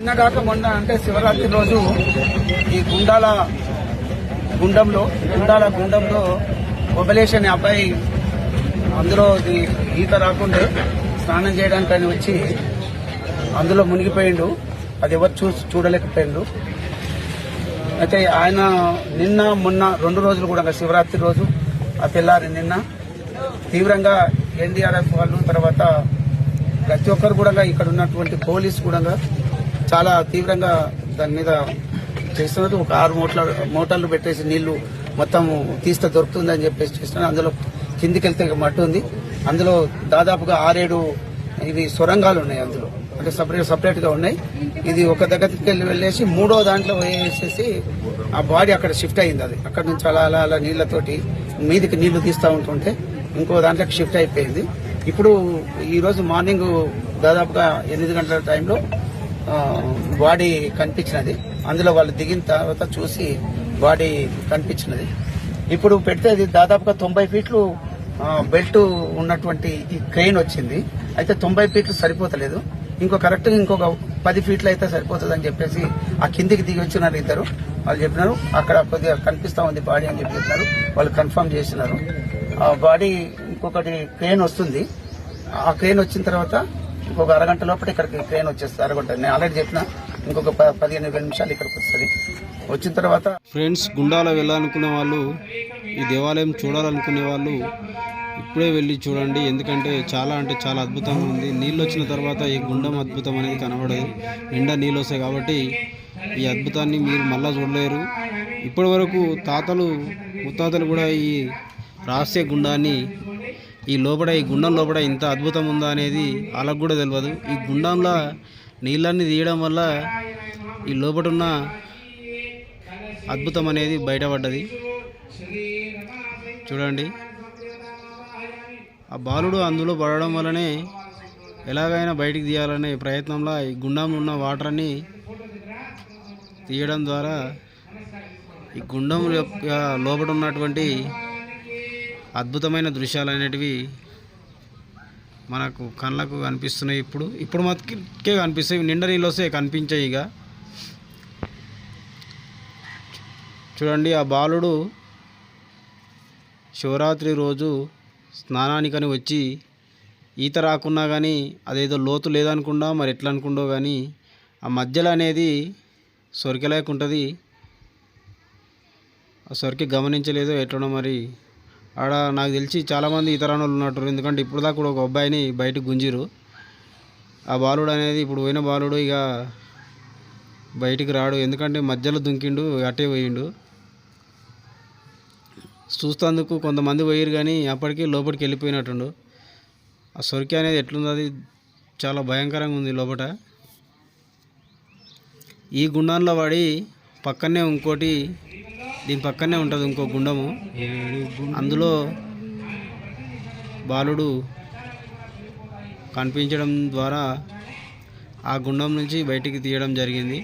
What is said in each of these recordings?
నిన్నగాక మొన్న అంటే శివరాత్రి రోజు ఈ గుండాల గుండంలో గుండాల గుండంలో ఒబలేష్ అనే అబ్బాయి అందులో ఈత రాకుండా స్నానం చేయడానికని వచ్చి అందులో మునిగిపోయిండు. అది ఎవరు చూ చూడలేకపోయిండు. అయితే ఆయన నిన్న మొన్న రెండు రోజులు కూడా శివరాత్రి రోజు ఆ తెల్లారి నిన్న తీవ్రంగా ఎన్డీఆర్ఎఫ్ వాళ్ళు తర్వాత ప్రతి ఒక్కరు కూడా ఇక్కడ ఉన్నటువంటి పోలీస్ కూడా చాలా తీవ్రంగా దాని మీద చేస్తున్నది ఒక ఆరు మోటార్ మోటార్లు పెట్టేసి నీళ్ళు మొత్తం తీస్తే దొరుకుతుంది అని చెప్పేసి చేస్తున్నాను అందులో కిందికి వెళ్తే మట్టి ఉంది. అందులో దాదాపుగా ఆరేడు ఇవి సొరంగాలు ఉన్నాయి అందులో. అంటే సపరేట్ సపరేట్గా ఉన్నాయి. ఇది ఒక దగ్గరికి వెళ్ళి వెళ్ళేసి మూడో దాంట్లో వేసేసి ఆ బాడీ అక్కడ షిఫ్ట్ అయింది అది. అక్కడ నుంచి అలా అలా అలా నీళ్ళతోటి మీదికి నీళ్ళు తీస్తూ ఉంటుంటే ఇంకో దాంట్లోకి షిఫ్ట్ అయిపోయింది. ఇప్పుడు ఈరోజు మార్నింగ్ దాదాపుగా ఎనిమిది గంటల టైంలో బాడీ కనిపించినది. అందులో వాళ్ళు దిగిన తర్వాత చూసి బాడీ కనిపించినది. ఇప్పుడు పెడితే అది దాదాపుగా తొంభై ఫీట్లు బెల్ట్ ఉన్నటువంటి ఈ క్రెయిన్ వచ్చింది. అయితే తొంభై ఫీట్లు సరిపోతలేదు. ఇంకో కరెక్ట్గా ఇంకొక పది ఫీట్లు అయితే సరిపోతుంది అని చెప్పేసి ఆ కిందికి దిగి వచ్చినారు ఇద్దరు. వాళ్ళు చెప్పినారు అక్కడ కొద్దిగా కనిపిస్తా ఉంది బాడీ అని చెప్పి చెప్పినారు. వాళ్ళు కన్ఫర్మ్ చేసినారు. ఆ బాడీ ఇంకొకటి క్రెయిన్ వస్తుంది. ఆ క్రెయిన్ వచ్చిన తర్వాత ఇంకొక అరగంట లోపల ఇక్కడికి ట్రైన్ వచ్చేస్తుంది. అరగంట. నేను ఆల్రెడీ చెప్పిన ఇంకొక పదిహేను ఇరవై నిమిషాలు ఇక్కడికి వస్తుంది. వచ్చిన తర్వాత ఫ్రెండ్స్ గుండాల వెళ్ళాలనుకునే వాళ్ళు ఈ దేవాలయం చూడాలనుకునే వాళ్ళు ఇప్పుడే వెళ్ళి చూడండి. ఎందుకంటే చాలా అంటే చాలా అద్భుతంగా ఉంది. నీళ్ళు వచ్చిన తర్వాత ఈ గుండం అద్భుతం అనేది కనబడదు. నిండా నీళ్ళు వస్తాయి కాబట్టి ఈ అద్భుతాన్ని మీరు మళ్ళా చూడలేరు. ఇప్పటి వరకు తాతలు ముత్తాతలు కూడా ఈ రహస్య గుండాన్ని ఈ లోపల ఈ గుండం లోపల ఇంత అద్భుతం ఉందా అనేది వాళ్ళకు కూడా తెలియదు ఈ గుండంలో నీళ్ళన్నీ తీయడం వల్ల ఈ లోపల ఉన్న అద్భుతం అనేది బయటపడ్డది. చూడండి. ఆ బాలుడు అందులో పడడం వల్లనే ఎలాగైనా బయటికి తీయాలనే ప్రయత్నంలో ఈ గుండంలో ఉన్న వాటర్ని తీయడం ద్వారా ఈ గుండం యొక్క లోపల ఉన్నటువంటి అద్భుతమైన దృశ్యాలు అనేటివి మనకు కళ్ళకు కనిపిస్తున్నాయి ఇప్పుడు. ఇప్పుడు మటుకే కనిపిస్తాయి. నిండా నీళ్ళు వస్తే కనిపించాయి ఇక. చూడండి ఆ బాలుడు శివరాత్రి రోజు స్నానానికని వచ్చి ఈత రాకున్నా కానీ అదేదో లోతు లేదనుకుండా మరి ఎట్లా అనుకుండో కానీ ఆ మధ్యలో అనేది సొరికలేక ఉంటుంది. ఆ సొరికి గమనించలేదో ఎట్లనో మరి ఆడ నాకు తెలిసి చాలామంది ఈత ఉన్నట్టు ఎందుకంటే ఇప్పుడు దాకా కూడా ఒక అబ్బాయిని బయటకు గుంజిరు ఆ బాలుడు అనేది ఇప్పుడు పోయిన బాలుడు ఇక బయటికి రాడు. ఎందుకంటే మధ్యలో దుంకిండు అటే పోయిండు. చూస్తందుకు కొంతమంది పోయిరు కానీ అప్పటికి లోపలికి వెళ్ళిపోయినట్టుండు. ఆ సొరికి అనేది ఎట్లుంది అది చాలా భయంకరంగా ఉంది లోపల ఈ గుండంలో పడి పక్కనే ఇంకోటి దీని పక్కనే ఉంటుంది ఇంకో గుండము. అందులో బాలుడు కనిపించడం ద్వారా ఆ గుండం నుంచి బయటికి తీయడం జరిగింది.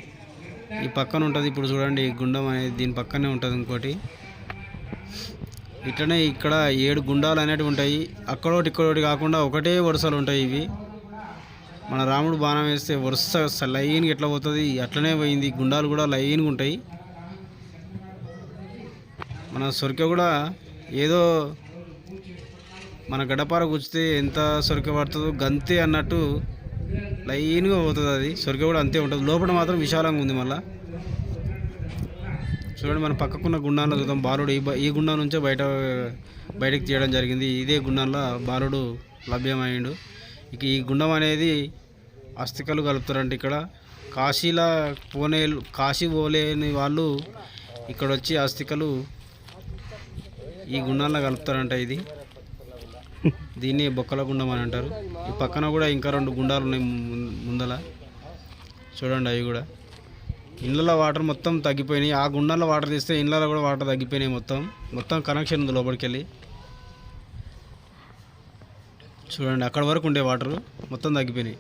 ఈ పక్కన ఉంటుంది ఇప్పుడు చూడండి ఈ గుండం అనేది దీని పక్కనే ఉంటుంది ఇంకోటి. ఇట్లనే ఇక్కడ ఏడు గుండాలు అనేటివి ఉంటాయి. అక్కడోటి ఇక్కడోటి కాకుండా ఒకటే వరుసలు ఉంటాయి ఇవి. మన రాముడు బాణం వేస్తే వరుస లైన్గా ఎట్లా పోతుంది? అట్లనే పోయింది. గుండాలు కూడా లైన్గా ఉంటాయి. మన సొరిక కూడా ఏదో మన గడపార గుచ్చితే ఎంత సొరిక పడుతుందో గంతే అన్నట్టు లైన్గా పోతుంది అది. సొరిక కూడా అంతే ఉంటుంది. లోపల మాత్రం విశాలంగా ఉంది మళ్ళీ. చూడండి మన పక్కకున్న గుండాల్లో చూద్దాం. బాలుడు ఈ ఈ గుండం నుంచే బయట బయటకు తీయడం జరిగింది. ఇదే గుండంలో బాలుడు లభ్యమైండు ఇక ఈ గుండం అనేది అస్థికలు కలుపుతారంట ఇక్కడ. కాశీలా పోనే కాశీ పోలేని వాళ్ళు ఇక్కడ వచ్చి అస్థికలు ఈ గుండంలో కలుపుతారంట ఇది. దీన్ని బొక్కల గుండం అని అంటారు. ఈ పక్కన కూడా ఇంకా రెండు గుండాలు ఉన్నాయి ము- ముందల. చూడండి అవి కూడా. ఇళ్ళలో వాటర్ మొత్తం తగ్గిపోయినాయి. ఆ గుండంలో వాటర్ తీస్తే ఇళ్ళలో కూడా వాటర్ తగ్గిపోయినాయి మొత్తం. మొత్తం కనెక్షన్ ఉంది లోపలికి వెళ్ళి చూడండి అక్కడ వరకు ఉండే వాటర్ మొత్తం తగ్గిపోయినాయి.